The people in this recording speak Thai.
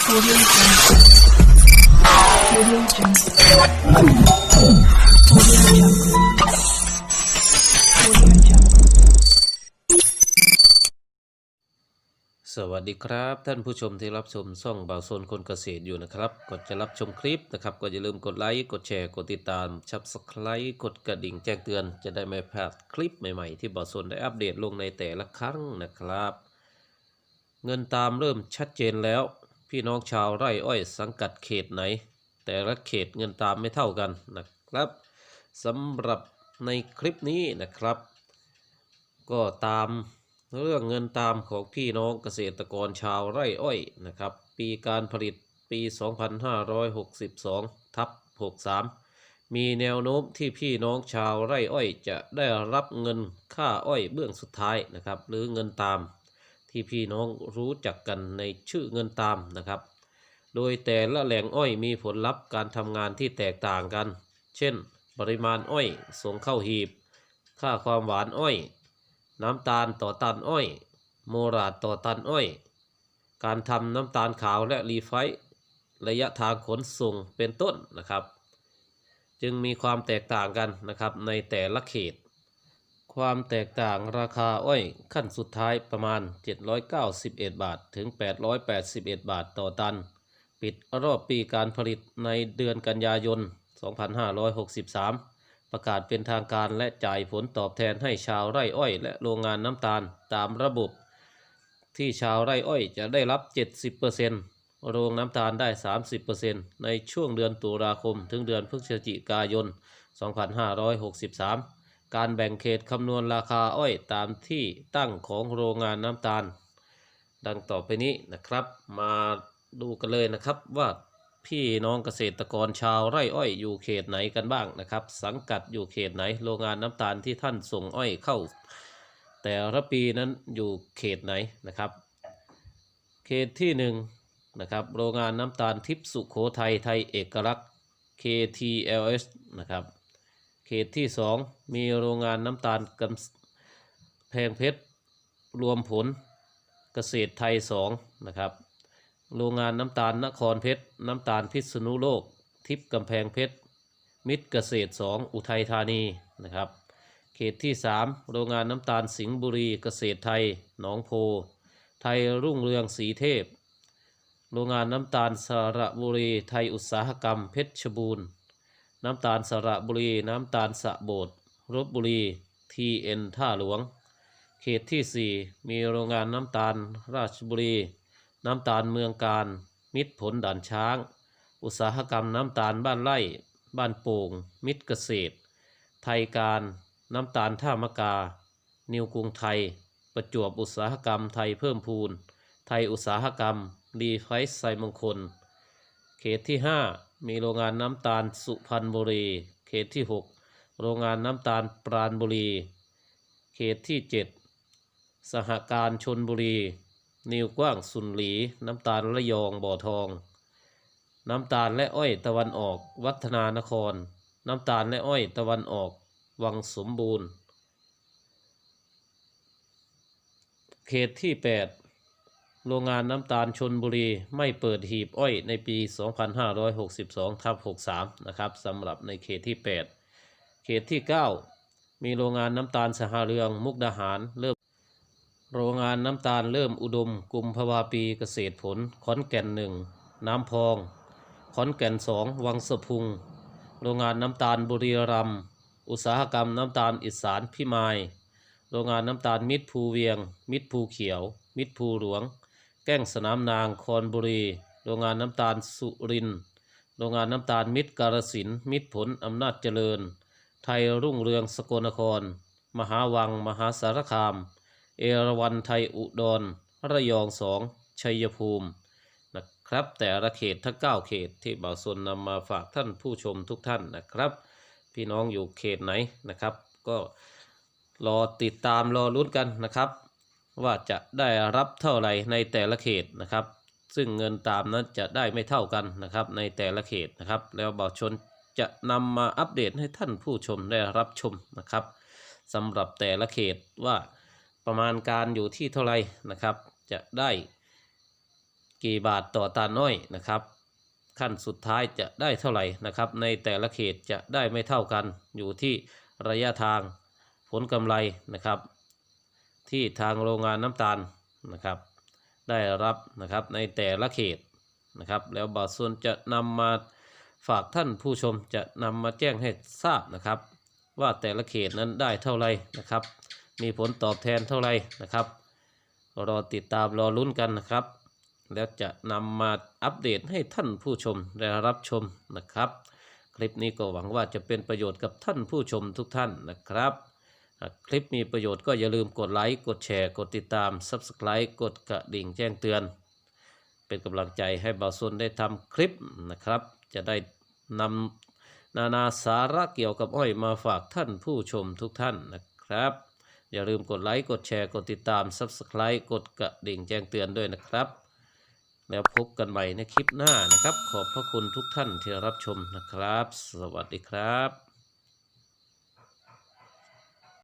สวัสดีครับ ท่านผู้ชมที่รับชมช่องบ่าวโซนคนเกษตรอยู่นะครับก่อนจะรับชมคลิปนะครับ ก็อย่าลืมกดไลค์กดแชร์กดติดตามชับสไครต์กดกระดิ่งแจ้งเตือน จะได้ไม่พลาดคลิปใหม่ๆ ที่บ่าวโซนได้อัปเดตลงในแต่ละครั้งนะครับ เงินตามเริ่มชัดเจนแล้ว พี่น้องชาวไร่อ้อยสังกัดเขตไหน แต่ละเขตเงินตามไม่เท่ากันนะครับสำหรับในคลิปนี้นะครับ ก็ตามเรื่องเงินตามของพี่น้องเกษตรกรชาวไร่อ้อยนะครับ ปีการผลิตปี 2562 ทับ 63 มีแนวโน้มที่พี่น้องชาวไร่อ้อย จะได้รับเงินค่าอ้อยเบื้องสุดท้ายนะครับ หรือเงินตาม ที่พี่น้องรู้จักกันในชื่อเงินตามนะครับ โดยแต่ละแหล่งอ้อยมีผลลัพธ์การทำงานที่แตกต่างกัน เช่น ปริมาณอ้อยส่งเข้าหีบ ค่าความหวานอ้อย น้ำตาลต่อตันอ้อย โมราดต่อตันอ้อย การทำน้ำตาลขาวและรีไฟท์ระยะทางขนส่งเป็นต้นนะครับ จึงมีความแตกต่างกันนะครับในแต่ละเขต ความแตกต่างราคาอ้อยขั้นสุดท้ายประมาณ 791 บาทถึง 881 บาทต่อตัน ปิดรอบปีการผลิตในเดือนกันยายน 2563 ประกาศเป็นทางการและจ่ายผลตอบแทนให้ชาวไร่อ้อย และโรงงานน้ำตาลตามระบบ ที่ชาวไร่อ้อยจะได้รับ 70%โรงน้ำตาลได้ 30%ในช่วงเดือนตุลาคมถึงเดือนพฤศจิกายน 2563 การแบ่งเขตคำนวณราคาอ้อยตามที่ตั้งของโรงงานน้ำตาล ดังต่อไปนี้นะครับ มาดูกันเลยนะครับว่าพี่น้องเกษตรกรชาวไร่อ้อยอยู่เขตไหนกันบ้างนะครับ สังกัดอยู่เขตไหน โรงงานน้ำตาลที่ท่านส่งอ้อยเข้า แต่ละปีนั้นอยู่เขตไหนนะครับ เขตที่หนึ่งนะครับโรงงานน้ำตาลทิพสุขโขทัยไทยเอกลักษณ์ KTLS นะครับ ขตที่สองมีโรงงานน้ำตาลกำแพงเพชรรวมผลเกษตรไทยสองนะครับ โรงงานน้ำตาลนครเพชรน้ำตาลพิษณุโลก ทิพย์กำแพงเพชรมิตรเกษตรสองอุทัยธานีนะครับ เขตที่ 3 โรงงานน้ำตาลสิงห์บุรีเกษตรไทย หนองโพ ไทยรุ่งเรืองสีเทพ โรงงานน้ำตาลสระบุรี ไทยอุตสาหกรรมเพชรบูรณ์ น้ำตาลสระบุรี น้ำตาลสะโบดรบบุรีทีเอ็นท่าหลวง เขตที่ 4 มีโรงงานน้ำตาลราชบุรี น้ำตาลเมืองการ มิตรผลด่านช้าง อุตสาหกรรมน้ำตาลบ้านไร่ บ้านโป่ง มิตรเกษตร ไทยการ น้ำตาลท่ามกา นิวกรุงไทย ประจวบอุตสาหกรรมไทยเพิ่มพูน ไทยอุตสาหกรรม รีไฟไซมงคล เขตที่ 5 มีโรงงานน้ำตาลสุพรรณบุรี เขตที่ 6 โรงงานน้ำตาลปราณบุรี เขตที่ 7 สหการชนบุรี นิวกว้างสุนหลี น้ำตาลระยองบ่อทอง น้ำตาลและอ้อยตะวันออก วัฒนานคร น้ำตาลและอ้อยตะวันออก วังสมบูรณ์ เขตที่ 8 โรงงานน้ำตาลชนบุรีไม่เปิดหีบอ้อยในปี 2562ทับ63 นะครับสำหรับในเขตที่ 8 เขตที่ 9 มีโรงงานน้ำตาลสหเรืองมุกดาหารเริ่ม โรงงานน้ำตาลเริ่มอุดมกุมภาวาปีเกษตรผลขอนแก่นหนึ่งน้ำพอง ขอนแก่นสองวังสะพุง โรงงานน้ำตาลบุรีรัมย์อุตสาหกรรมน้ำตาลอิสานพิมาย โรงงานน้ำตาลมิตรภูเวียง มิตรภูเขียว มิตรภูหลวง แก้งสนามนางคอนบุรี โรงงานน้ำตาลสุริน โรงงานน้ำตาลมิตรกาลสิน มิตรผลอำนาจเจริญ ไทยรุ่งเรืองสกลนคร มหาวัง มหาสารคาม เอราวันไทยอุดร ระยองสอง ชัยภูมินะครับแต่ละเขตทั้ง9เขตที่บ่าวสนนำมาฝากท่านผู้ชมทุกท่านนะครับ พี่น้องอยู่เขตไหนนะครับ ก็รอติดตามรอลุ้นกันนะครับ ว่าจะได้รับเท่าไหร่ในแต่ละเขตนะครับ ซึ่งเงินตามนั้นจะได้ไม่เท่ากันนะครับในแต่ละเขตนะครับ แล้วบ่าวชนจะนำมาอัปเดตให้ท่านผู้ชมได้รับชมนะครับสำหรับแต่ละเขตว่าประมาณการอยู่ที่เท่าไหร่นะครับ จะได้กี่บาทต่อตันอ้อยนะครับ ขั้นสุดท้ายจะได้เท่าไหร่นะครับ ในแต่ละเขตจะได้ไม่เท่ากันอยู่ที่ระยะทางผลกำไรนะครับ ที่ทางโรงงานน้ำตาลนะครับ ได้รับนะครับในแต่ละเขตนะครับแล้วบาส่วนจะนำมาฝากท่านผู้ชมจะนำมาแจ้งให้ทราบนะครับ ว่าแต่ละเขตนั้นได้เท่าไหรนะครับ มีผลตอบแทนเท่าไหรนะครับรอติดตามรอลุ้นกันนะครับ แล้วจะนำมาอัปเดตให้ท่านผู้ชมได้รับชมนะครับ คลิปนี้ก็หวังว่าจะเป็นประโยชน์กับท่านผู้ชมทุกท่านนะครับ คลิปมีประโยชน์ก็อย่าลืมกดไลค์ กดแชร์ กดติดตาม Subscribe กดกระดิ่งแจ้งเตือน เป็นกำลังใจให้บ่าวซุนได้ทำคลิปนะครับ จะได้นำนานาสาระเกี่ยวกับอ้อยมาฝากท่านผู้ชมทุกท่านนะครับ อย่าลืมกดไลค์ กดแชร์ กดติดตาม Subscribe กดกระดิ่งแจ้งเตือนด้วยนะครับ แล้วพบกันใหม่ในคลิปหน้านะครับ ขอบพระคุณทุกท่านที่รับชมนะครับ สวัสดีครับ